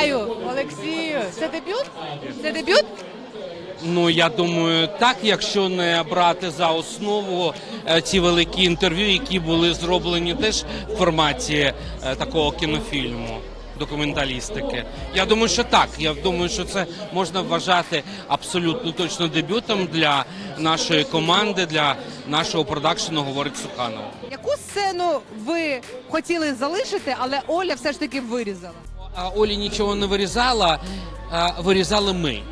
Вітаю, Олексію. Це дебют? Це дебют? Ну я думаю, так, якщо не брати за основу е, ці великі інтерв'ю, які були зроблені теж в форматі е, такого кінофільму. Документалістики. Я думаю, що так. Я думаю, що це можна вважати абсолютно точно дебютом для нашої команди, для нашого продакшену, говорить Суханов. Яку сцену ви хотіли залишити, але Оля все ж таки вирізала? Олі нічого не вирізала, вирізали ми.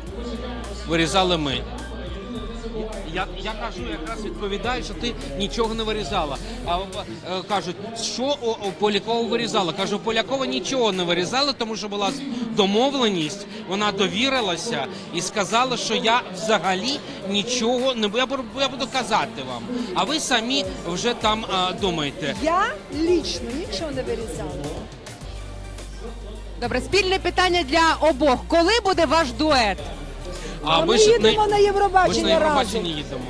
Вирізали ми. Я, я кажу, якраз відповідаю, що ти нічого не вирізала. А е, кажуть, що о, о, Полякова вирізала? Кажу, Полякова нічого не вирізала, тому що була домовленість, вона довірилася і сказала, що я взагалі нічого не. Я я буду казати вам. А ви самі вже там а, думаєте. Я лично нічого не вирізала. Добре, спільне питання для обох. Коли буде ваш дует? А ми ж їдемо на Євробачення Ми ж на Євробачення разом. їдемо.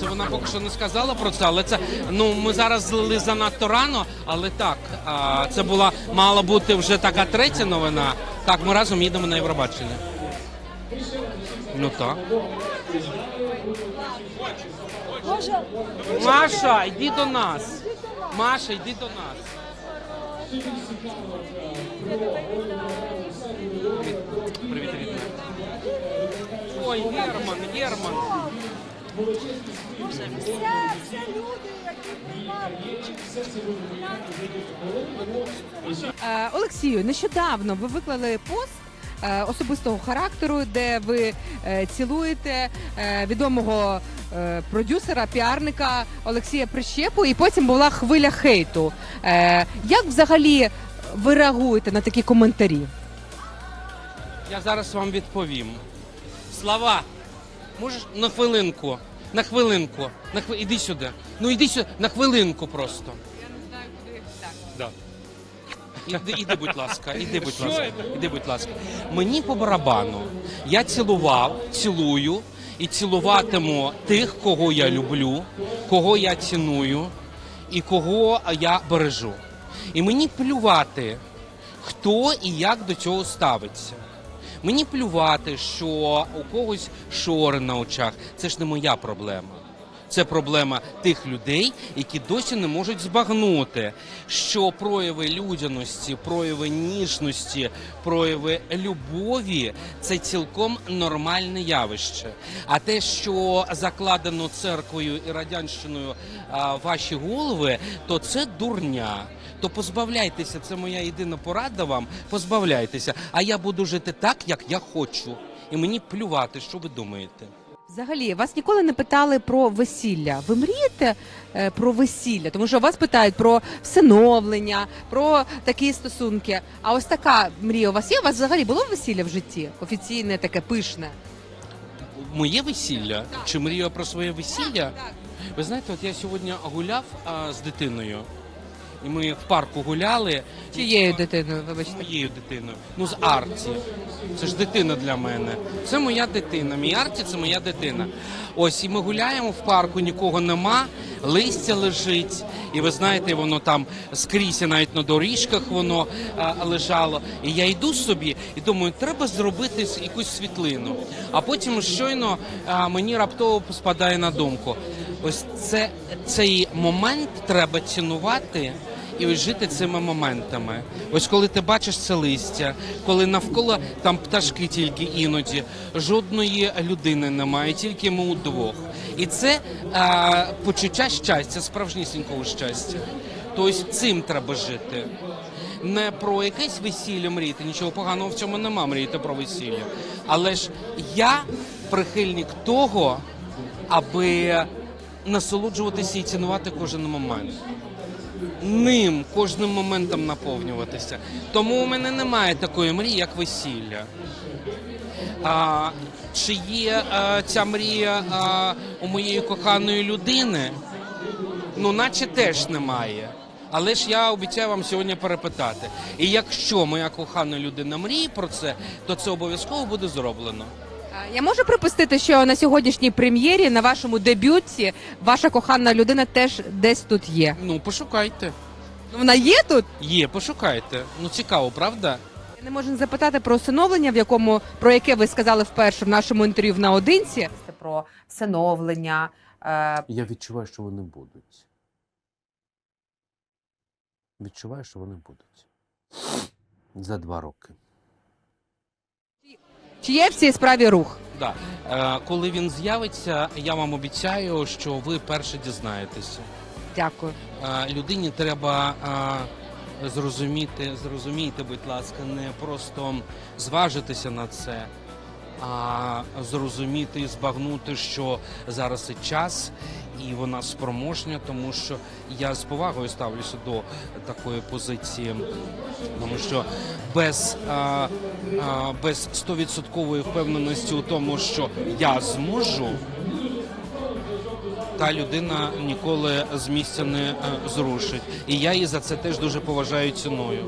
Це вона поки що не сказала про це, але це ну ми зараз злили занадто рано, але так. А, це була мала бути вже така третя новина. Так, ми разом їдемо на Євробачення. Ну так. Може, Маша, йди до нас. Маша, йди до нас. Привіт, привіт. Ой, Герман, Герман. Боже, все, все люди, які приймали участь. Е, Олексію, нещодавно ви виклали пост. Е, Особистого характеру, де ви е, цілуєте е, відомого продюсера, піарника Олексія Прищепу, і потім була хвиля хейту. Як взагалі ви реагуєте на такі коментарі? Я зараз вам відповім. Слава, можеш на хвилинку, на хвилинку, на хви... іди сюди. Ну іди сюди, на хвилинку просто. Я не знаю, куди так. Да. Іди, іди, будь ласка, іди, будь ласка, іди, будь ласка. Мені по барабану. Я цілував, цілую і цілуватиму тих, кого я люблю, кого я ціную і кого я бережу. І мені плювати, хто і як до цього ставиться. Мені плювати, що у когось шори на очах. Це ж не моя проблема. Це проблема тих людей, які досі не можуть збагнути, що прояви людяності, прояви ніжності, прояви любові це цілком нормальне явище. А те, що закладено церквою і радянщиною а, ваші голови, то це дурня. То позбавляйтеся, це моя єдина порада вам. Позбавляйтеся. А я буду жити так, як я хочу. І мені плювати, що ви думаєте. Взагалі, вас ніколи не питали про весілля. Ви мрієте е, про весілля? Тому що вас питають про всиновлення, про такі стосунки. А ось така мрія у вас є? У вас взагалі було весілля в житті? Офіційне, таке пишне? Моє весілля чи мрію про своє весілля? Ви знаєте, от я сьогодні гуляв а, з дитиною, і ми в парку гуляли. Чиєю дитиною, вибачте? Моєю дитиною. Ну, з Арті. Це ж дитина для мене. Це моя дитина. Мій Арті це моя дитина. Ось і ми гуляємо в парку, нікого нема, листя лежить. І ви знаєте, воно там скрізь і навіть на доріжках воно а, лежало. І я йду собі і думаю, треба зробити якусь світлину. А потім щойно а, мені раптово спадає на думку. Ось це цей момент треба цінувати і ось жити цими моментами. Ось коли ти бачиш це листя, коли навколо там пташки тільки іноді, жодної людини немає, тільки ми удвох. І це а, почуття щастя, справжнісінького щастя. Тобто цим треба жити. Не про якесь весілля мріяти, нічого поганого в цьому нема мріяти про весілля. Але ж я прихильник того, аби насолоджуватися і цінувати кожен момент ним кожним моментом наповнюватися. Тому у мене немає такої мрії, як весілля. А, чи є а, ця мрія а, у моєї коханої людини? Ну, наче теж немає. Але ж я обіцяю вам сьогодні перепитати. І якщо моя кохана людина мріє про це, то це обов'язково буде зроблено. Я можу припустити, що на сьогоднішній прем'єрі, на вашому дебюті, ваша кохана людина теж десь тут є. Ну, пошукайте. Вона є тут? Є, пошукайте. Ну цікаво, правда? Я Не можна запитати про усиновлення, в якому про яке ви сказали вперше в нашому інтерв'ю в наодинці. про всиновлення. Е, Я відчуваю, що вони будуть. Відчуваю, що вони будуть. За два роки. Чи є в цій справі рух? Да. Е, коли він з'явиться, я вам обіцяю, що ви перше дізнаєтеся. Дякую. Е, людині треба е, зрозуміти, зрозумійте, будь ласка, не просто зважитися на це, а зрозуміти і збагнути, що зараз і час, і вона спроможня, тому що я з повагою ставлюся до такої позиції, тому що без, а, а, без 100% впевненості у тому, що я зможу та людина ніколи з місця не е, зрушить. І я її за це теж дуже поважаю і ціную.